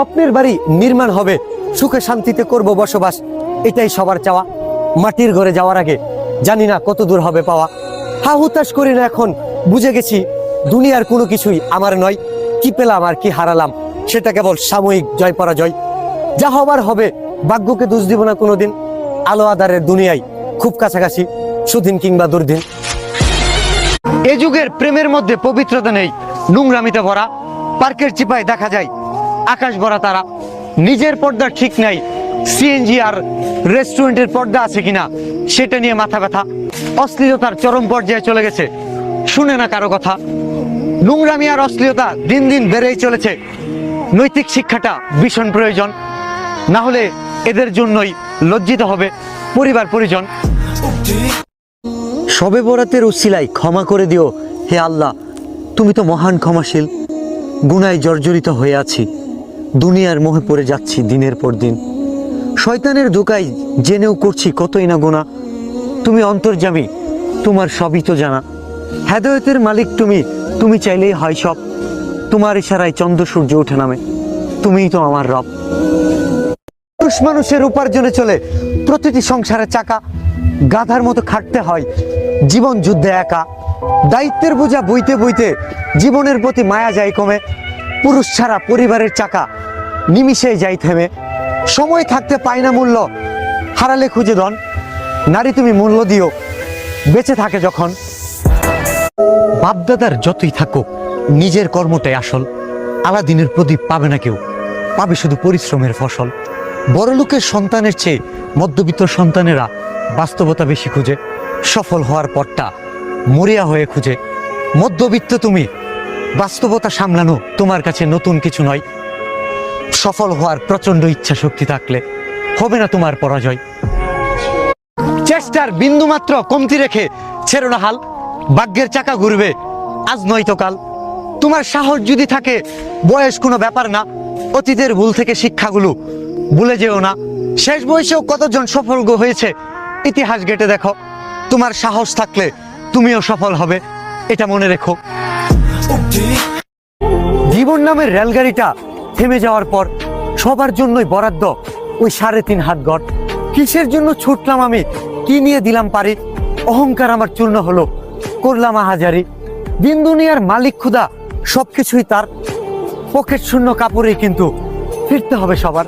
স্বপ্নের বাড়ি নির্মাণ হবে, সুখে শান্তিতে করব বসবাস, এটাই সবার চাওয়া। মাটির ঘরে যাওয়ার আগে জানি না কত দূর হবে পাওয়া। হা হুতাশ করি না এখন, বুঝে গেছি দুনিয়ার কোনো কিছুই আমার নয়। কি পেলাম আর কি হারালাম, সেটা কেবল সাময়িক জয় পরাজয় যা হবার হবে, ভাগ্যকে দোষ দিব না কোনোদিন। আলো আদারের দুনিয়ায় খুব কাছাকাছি, সুদিন কিংবা দুর্দিন। এ যুগের প্রেমের মধ্যে পবিত্রতা নেই, নোংরামিতে ভরা। পার্কের চিপায় দেখা যায় আকাশ ভরা তারা। নিজের পর্দা ঠিক নাই। সিএনজি আর রেস্টুরেন্টের পর্দা আছে কিনা, সেটা নিয়ে মাথা ব্যথা। অশ্লীলতার চরম পর্যায়ে চলে গেছে। শুনে না কারও কথা। নোংরামি আর অশ্লীলতা দিন দিন বেড়েই চলেছে। নৈতিক শিক্ষাটা ভীষণ প্রয়োজন। না হলে এদের জন্যই লজ্জিত হবে পরিবার পরিজন। সবে বরাতের উসিলাই ক্ষমা করে দিও হে আল্লাহ। তুমি তো মহান ক্ষমাশীল। গুনায় জর্জরিত হয়ে আছি। দুনিয়ার মোহে পড়ে যাচ্ছি দিনের পর দিন। শয়তানের দোকাই জেনেও করছি কতই না গুণা তুমি অন্তর্জামী, তোমার সবই তো জানা। হেদায়তের মালিক তুমি তুমি চাইলেই হয় সব। তোমার ইশারায় চন্দ্র সূর্য ওঠে নামে, তুমিই তো আমার রব। পুরুষ মানুষের উপার্জনে চলে, প্রতিটি সংসারের চাকা। গাধার মতো খাটতে হয়, জীবন যুদ্ধে একা। দায়িত্বের বোঝা বইতে বইতে জীবনের প্রতি মায়া যায় কমে। পুরুষ ছাড়া পরিবারের চাকা নিমিষেই যাই থেমে। সময় থাকতে পায় না মূল্য। হারালে খুঁজে দন। নারী তুমি মূল্য দিও। বেঁচে থাকে যখন। বাপদাদার যতই থাকুক, নিজের কর্মটাই আসল। আলাদিনের প্রদীপ পাবে না কেউ। পাবে শুধু পরিশ্রমের ফসল। বড়লোকের সন্তানের চেয়ে মধ্যবিত্ত সন্তানেরা বাস্তবতা বেশি খুঁজে। সফল হওয়ার পরটা মরিয়া হয়ে খুঁজে। মধ্যবিত্ত তুমি বাস্তবতা সামলানো তোমার কাছে নতুন কিছু নয়। সফল হওয়ার প্রচণ্ড ইচ্ছা শক্তি থাকলে হবে না তোমার পরাজয়। চেষ্টার বিন্দুমাত্র কমতি রেখে ছেড়ো না হাল, ভাগ্যের চাকা ঘুরবে আজ নয়তো কাল। তোমার সাহস যদি থাকে, বয়স কোনো ব্যাপার না। অতীতের ভুল থেকে শিক্ষাগুলো ভুলে যেও না। শেষ বয়সেও কতজন সফল হয়েছে, ইতিহাস ঘেটে দেখো। তোমার সাহস থাকলে তুমিও সফল হবে, এটা মনে রেখো। জীবন নামের রেলগাড়িটা থেমে যাওয়ার পর সবার জন্যই বরাদ্দ ওই সাড়ে তিন হাত গড়। কিসের জন্য ছুটলাম আমি? কি নিয়ে দিলাম পারি? অহংকার আমার চূর্ণ হলো। করলাম আহাজারি। দিন দুনিয়ার মালিক খুদা সবকিছুই তার। পকেট শূন্য কাপড়েই কিন্তু ফিরতে হবে সবার।